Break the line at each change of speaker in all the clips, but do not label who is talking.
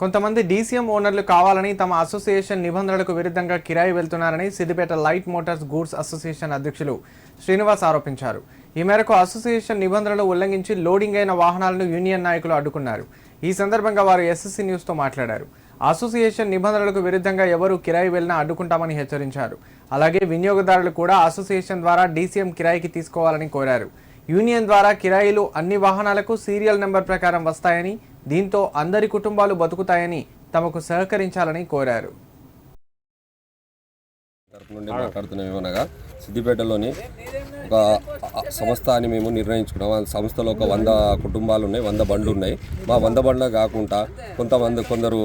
కొంతమంది డీసీఎం ఓనర్లు కావాలని తమ అసోసియేషన్ నిబంధనలకు విరుద్ధంగా కిరాయి వెళ్తున్నారని Siddipet light motors goods association అధ్యక్షులు శ్రీనివాస్ ఆరోపించారు. ఈ మేరకు అసోసియేషన్ నిబంధనలు ఉల్లంఘించి లోడింగ్ అయిన వాహనాలను యూనియన్ నాయకులు అడ్డుకున్నారు. ఈ సందర్భంగా వారు ఎస్ఎస్సీ న్యూస్తో మాట్లాడారు. అసోసియేషన్ నిబంధనలకు విరుద్ధంగా ఎవరు కిరాయి వెళ్ళినా అడ్డుకుంటామని హెచ్చరించారు. అలాగే వినియోగదారులు కూడా అసోసియేషన్ ద్వారా డీసీఎం కిరాయికి తీసుకోవాలని కోరారు. యూనియన్ ద్వారా కిరాయిలు అన్ని వాహనాలకు సీరియల్ నెంబర్ ప్రకారం వస్తాయని దీంతో అందరి కుటుంబాలు బతుకుతాయని తమకు సహకరించాలని కోరారు.
తరపు నుండి మాట్లాడుతున్నాం ఏమనగా సిద్దిపేటలోని ఒక సంస్థ అని మేము నిర్ణయించుకున్నాం. ఆ సంస్థలో ఒక వంద కుటుంబాలు ఉన్నాయి వంద బండ్లు ఉన్నాయి. మా వంద బండ్లు కాకుండా కొంతమంది కొందరు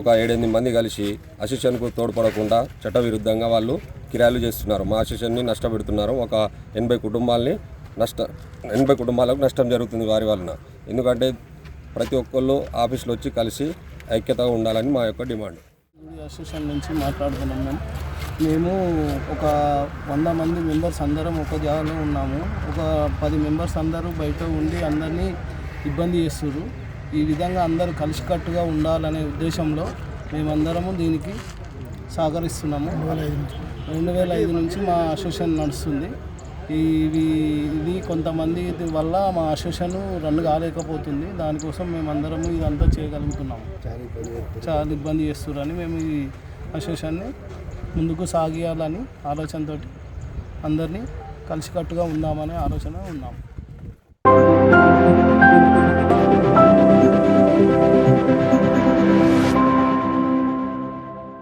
ఒక ఏడెనిమిది మంది కలిసి అసోసియేషన్కు తోడ్పడకుండా చట్టవిరుద్ధంగా వాళ్ళు కిరాయిలు చేస్తున్నారు. మా అసోసియేషన్ని నష్టపెడుతున్నారు. ఒక ఎనభై కుటుంబాలని నష్ట ఎనభై కుటుంబాలకు నష్టం జరుగుతుంది వారి వలన. ఎందుకంటే ప్రతి ఒక్కళ్ళు ఆఫీస్లో వచ్చి కలిసి ఐక్యతగా ఉండాలని మా యొక్క డిమాండ్.
ఈ అసోసియేషన్ నుంచి మాట్లాడుతున్నాం మేము. మేము ఒక వంద మంది మెంబర్స్ అందరం ఒక జాగాలో ఉన్నాము. ఒక పది మెంబర్స్ అందరూ బయట ఉండి అందరినీ ఇబ్బంది చేస్తుర్రు. ఈ విధంగా అందరూ కలిసికట్టుగా ఉండాలనే ఉద్దేశంలో మేమందరము దీనికి సహకరిస్తున్నాము. రెండు వేల ఐదు నుంచి మా అసోసియేషన్ నడుస్తుంది. ఇవి ఇది కొంతమంది వల్ల మా అసోసియేషన్ రన్ కాలేకపోతుంది. దానికోసం మేమందరము ఇదంతా చేయగలుగుతున్నాము. చాలా ఇబ్బంది చేస్తున్నారని మేము ఈ అసోసియేషన్ని ముందుకు సాగియాలని ఆలోచనతో అందరినీ కలిసికట్టుగా ఉందామనే ఆలోచన ఉన్నాము.